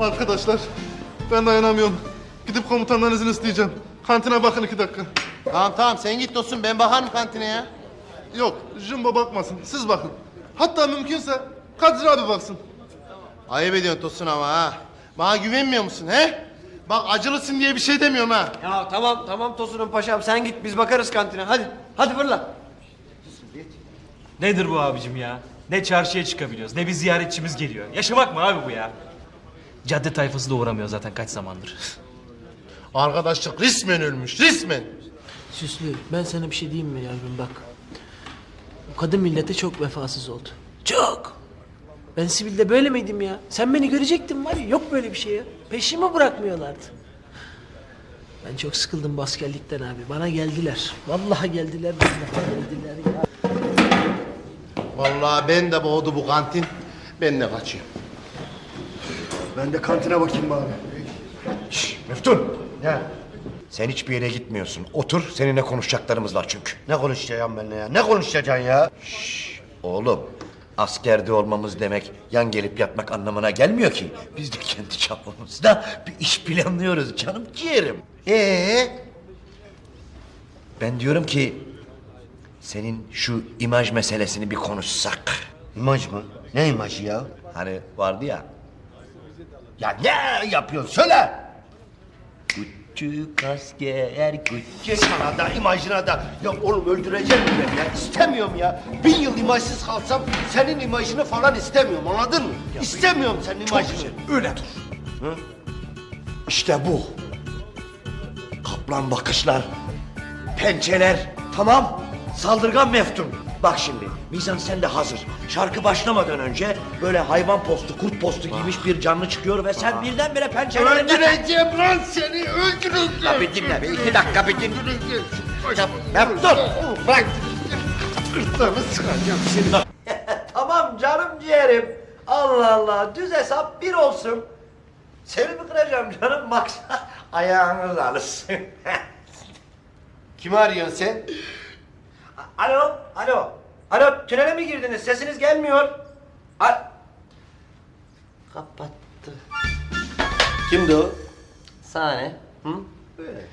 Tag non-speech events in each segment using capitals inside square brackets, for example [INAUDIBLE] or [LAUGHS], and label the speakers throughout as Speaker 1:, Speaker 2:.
Speaker 1: Arkadaşlar ben dayanamıyorum. Gidip komutandan izin isteyeceğim. Kantine bakın iki dakika.
Speaker 2: Tamam tamam sen git dostum ben bakarım kantine ya.
Speaker 1: Yok Jumbo bakmasın siz bakın. Hatta mümkünse Kadir abi baksın.
Speaker 2: Ayıp ediyorsun Tosun ama ha. Bana güvenmiyor musun he? Bak acılısın diye bir şey demiyorum ha.
Speaker 3: Ya tamam tamam Tosun'um paşam sen git biz bakarız kantine hadi. Hadi fırla.
Speaker 4: Nedir bu abicim ya? Ne çarşıya çıkabiliyoruz, ne bir ziyaretçimiz geliyor. Yaşamak mı abi bu ya? Cadde tayfası da uğramıyor zaten kaç zamandır.
Speaker 2: Arkadaşlık resmen ölmüş resmen.
Speaker 5: Süslü ben sana bir şey diyeyim mi yavrum bak. Bu kadın millete çok vefasız oldu. Çok. Ben sivilde böyle miydim ya? Sen beni görecektin var ya yok böyle bir şey ya. Peşimi bırakmıyorlardı. Ben çok sıkıldım bu askerlikten abi. Bana geldiler. Vallahi geldiler. Vallahi geldiler ya.
Speaker 2: Vallahi ben de boğdu bu kantin. Ben de kaçıyorum.
Speaker 6: Ben de kantine bakayım bari.
Speaker 7: Şşş Meftun. Ne? Sen hiçbir yere gitmiyorsun. Otur seninle konuşacaklarımız var çünkü.
Speaker 6: Ne konuşacağım benimle ya? Ne konuşacaksın ya?
Speaker 7: Oğlum askerde olmamız demek yan gelip yatmak anlamına gelmiyor ki. Biz de kendi çapımızda bir iş planlıyoruz canım ciğerim. Ee? Ben diyorum ki senin şu imaj meselesini bir konuşsak.
Speaker 6: İmaj mı? Ne imajı ya?
Speaker 7: Hani vardı ya.
Speaker 6: Ya ne yapıyorsun? Söyle!
Speaker 7: Küçük asker küçük.
Speaker 6: Sana da imajına da. Ya oğlum öldüreceğim ben ya. İstemiyorum ya. Bin yıl imajsız kalsam senin imajını falan istemiyorum anladın mı? istemiyorum senin imajını.
Speaker 7: Öyle dur. İşte bu. Kaplan bakışlar, pençeler, tamam. Saldırgan meftun. Bak şimdi, mizan sen de hazır. Şarkı başlamadan önce böyle hayvan postu, kurt postu giymiş bir canlı çıkıyor ve sen birdenbire pençelerinden...
Speaker 2: Öldüreceğim lan seni öldüreceğim.
Speaker 7: Ya bir dinle, bir iki dakika bir dinle. Ya Meftun, bırak.
Speaker 2: Gırtlağını sıkacağım seni. [LAUGHS]
Speaker 7: Tamam canım ciğerim. Allah Allah, düz hesap bir olsun. Seni mi kıracağım canım? Maksat ayağınız alışsın. [LAUGHS]
Speaker 2: Kimi arıyorsun sen?
Speaker 7: Alo, alo. Alo, tünele mi girdiniz? Sesiniz gelmiyor. Al. Kapattı.
Speaker 2: Kimdi o?
Speaker 7: Sahne. Hı? Böyle.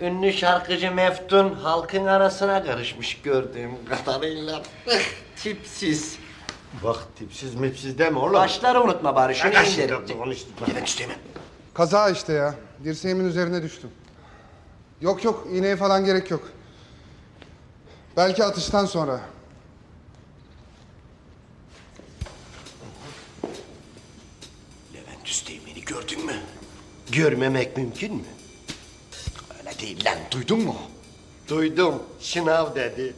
Speaker 7: Ünlü şarkıcı Meftun halkın arasına karışmış gördüğüm kadarıyla. Tipsiz.
Speaker 2: Bak tipsiz mipsiz deme oğlum.
Speaker 7: Başları unutma bari şunu indir.
Speaker 2: konuştuk lan.
Speaker 7: Gelen üstüme.
Speaker 8: Kaza işte ya. Dirseğimin üzerine düştüm. Yok yok iğneye falan gerek yok. Belki atıştan sonra.
Speaker 7: Levent Üsteğmen'i gördün mü?
Speaker 2: Görmemek mümkün mü?
Speaker 7: Öyle değil lan, duydun mu?
Speaker 2: Duydum. Şınav dedi.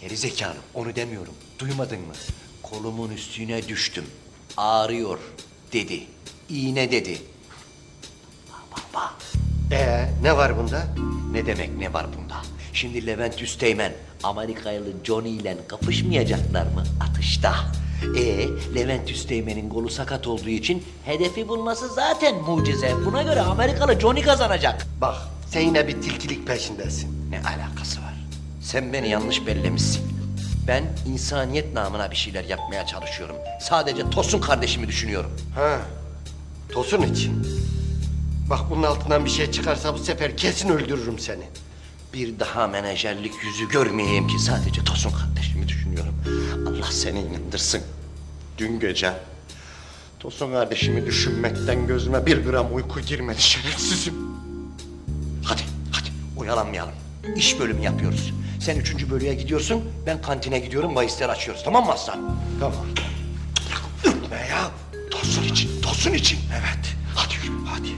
Speaker 7: Geri zekalı, onu demiyorum. Duymadın mı? Kolumun üstüne düştüm. Ağrıyor dedi. İğne dedi. Baba.
Speaker 2: Ee, ne var bunda?
Speaker 7: Ne demek ne var bunda? Şimdi Levent Üsteğmen Amerikalı Johnny ile kapışmayacaklar mı atışta? E Levent Üsteğmen'in kolu sakat olduğu için hedefi bulması zaten mucize. Buna göre Amerikalı Johnny kazanacak.
Speaker 2: Bak sen yine bir tilkilik peşindesin.
Speaker 7: Ne alakası var? Sen beni yanlış bellemişsin. Ben insaniyet namına bir şeyler yapmaya çalışıyorum. Sadece Tosun kardeşimi düşünüyorum.
Speaker 2: Ha, Tosun için. Bak bunun altından bir şey çıkarsa bu sefer kesin öldürürüm seni.
Speaker 7: Bir daha menajerlik yüzü görmeyeyim ki sadece Tosun kardeşimi düşünüyorum. Allah seni inandırsın. Dün gece Tosun kardeşimi düşünmekten gözüme bir gram uyku girmedi şerefsizim. Hadi hadi oyalanmayalım. İş bölümü yapıyoruz. Sen üçüncü bölüye gidiyorsun, ben kantine gidiyorum, bahisleri açıyoruz. Tamam mı aslan?
Speaker 2: Tamam.
Speaker 7: Ürkme ya. Tosun için, Tosun için. Evet. Hadi yürü, hadi.